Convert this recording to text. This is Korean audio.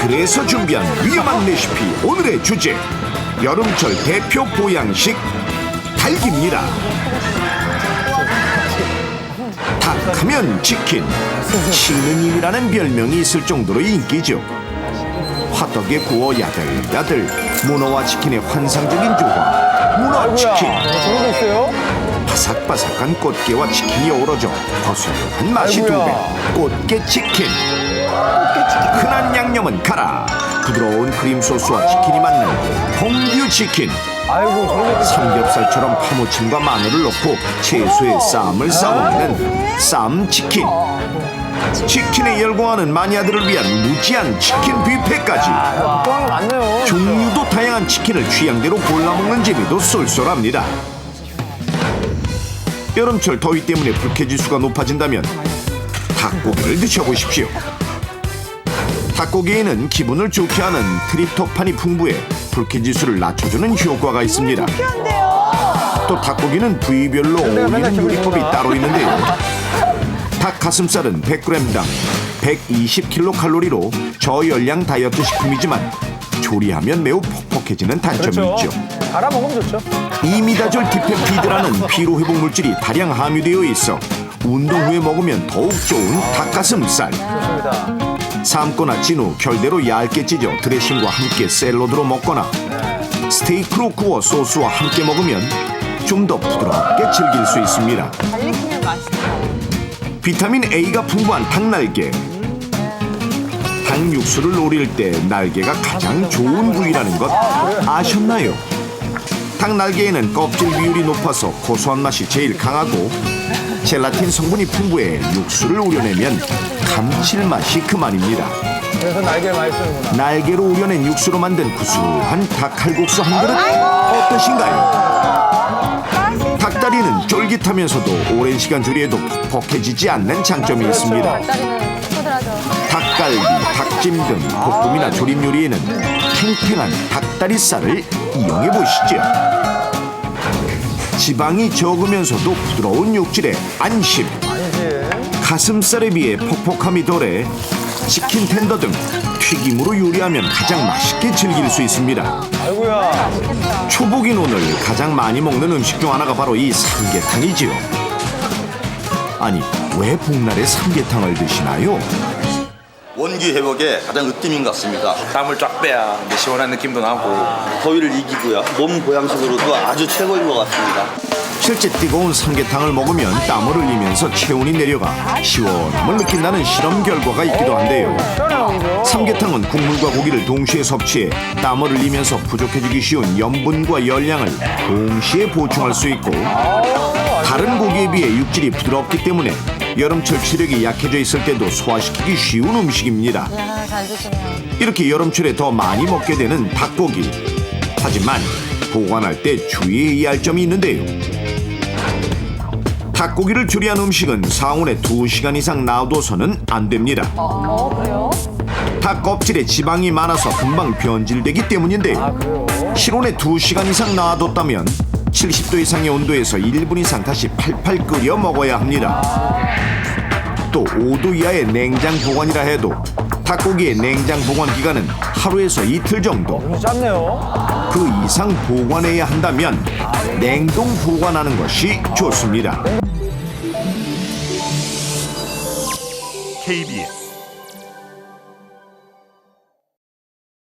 그래서 준비한 위험한 레시피 오늘의 주제 여름철 대표 보양식 닭입니다. 닭하면 치킨, 치느님이라는 별명이 있을 정도로 인기죠. 화덕에 구워 야들야들 문어와 치킨의 환상적인 조화 문어 치킨 저런 거 있어요? 바삭바삭한 꽃게와 치킨이 어우러져 고소한 맛이 아이고야. 두배 꽃게 치킨. 흔한 양념은 가라. 부드러운 크림 소스와 치킨이 맞는 홍유 치킨. 아이고 거 삼겹살처럼 파무침과 마늘을 넣고 채소에 쌈을 싸먹는 쌈치킨. 치킨에 열광하는 마니아들을 위한 무지한 치킨 뷔페까지. 또한 거 많네요. 종류도 다양한 치킨을 취향대로 골라 먹는 재미도 쏠쏠합니다. 여름철 더위 때문에 불쾌지수가 높아진다면 닭고기를 드셔보십시오. 닭고기에는 기분을 좋게 하는 트립토판이 풍부해 불쾌지수를 낮춰주는 효과가 있습니다. 또 닭고기는 부위별로 어울리는 요리법이 따로 있는데요. 닭 가슴살은 100g당 120kcal로 저열량 다이어트 식품이지만 조리하면 매우 퍽퍽해지는 단점이 그렇죠. 있죠. 갈아 먹으면 좋죠. 이미다졸 디펜피드라는 피로 회복 물질이 다량 함유되어 있어 운동 후에 먹으면 더욱 좋은 닭가슴살. 좋습니다. 삶거나 찐 후 결대로 얇게 찢어 드레싱과 함께 샐러드로 먹거나 스테이크로 구워 소스와 함께 먹으면 좀 더 부드럽게 즐길 수 있습니다. 맛있다. 비타민 A가 풍부한 닭날개. 닭 육수를 노릴 때 날개가 가장 좋은 부위라는 것 아셨나요? 닭 날개에는 껍질 비율이 높아서 고소한 맛이 제일 강하고 젤라틴 성분이 풍부해 육수를 우려내면 감칠맛이 그만입니다. 그래서 날개를 많이 쓰는구나. 날개로 우려낸 육수로 만든 구수한 닭 칼국수 한 그릇 어떠신가요? 닭다리는 쫄깃하면서도 오랜 시간 조리해도 퍽퍽해지지 않는 장점이 있습니다. 닭갈비, 닭찜 등 볶음이나 조림 요리에는 탱탱한 닭다리살을 이용해 보시죠. 지방이 적으면서도 부드러운 육질에 안심. 가슴살에 비해 퍽퍽함이 덜해 치킨 텐더 등 튀김으로 요리하면 가장 맛있게 즐길 수 있습니다. 아이고야. 초복인 오늘 가장 많이 먹는 음식 중 하나가 바로 이 삼계탕이지요. 아니 왜 복날에 삼계탕을 드시나요? 원기 회복에 가장 으뜸인 것 같습니다. 땀을 쫙 빼야 이제 시원한 느낌도 나고 더위를 이기고요. 몸 보양식으로도 아주 최고인 것 같습니다. 실제 뜨거운 삼계탕을 먹으면 땀을 흘리면서 체온이 내려가 시원함을 느낀다는 실험 결과가 있기도 한데요. 삼계탕은 국물과 고기를 동시에 섭취해 땀을 흘리면서 부족해지기 쉬운 염분과 열량을 동시에 보충할 수 있고 다른 고기에 비해 육질이 부드럽기 때문에 여름철 체력이 약해져 있을 때도 소화시키기 쉬운 음식입니다. 이렇게 여름철에 더 많이 먹게 되는 닭고기. 하지만 보관할 때 주의해야 할 점이 있는데요. 닭고기를 조리한 음식은 상온에 2시간 이상 놔둬서는 안 됩니다. 어, 그래요? 닭 껍질에 지방이 많아서 금방 변질되기 때문인데요. 아 그래요. 실온에 2시간 이상 놔뒀다면 70도 이상의 온도에서 1분 이상 다시 팔팔 끓여 먹어야 합니다. 또 5도 이하의 냉장 보관이라 해도 닭고기의 냉장 보관 기간은 하루에서 이틀 정도. 좀 짧네요. 그 이상 보관해야 한다면 냉동 보관하는 것이 좋습니다. KBS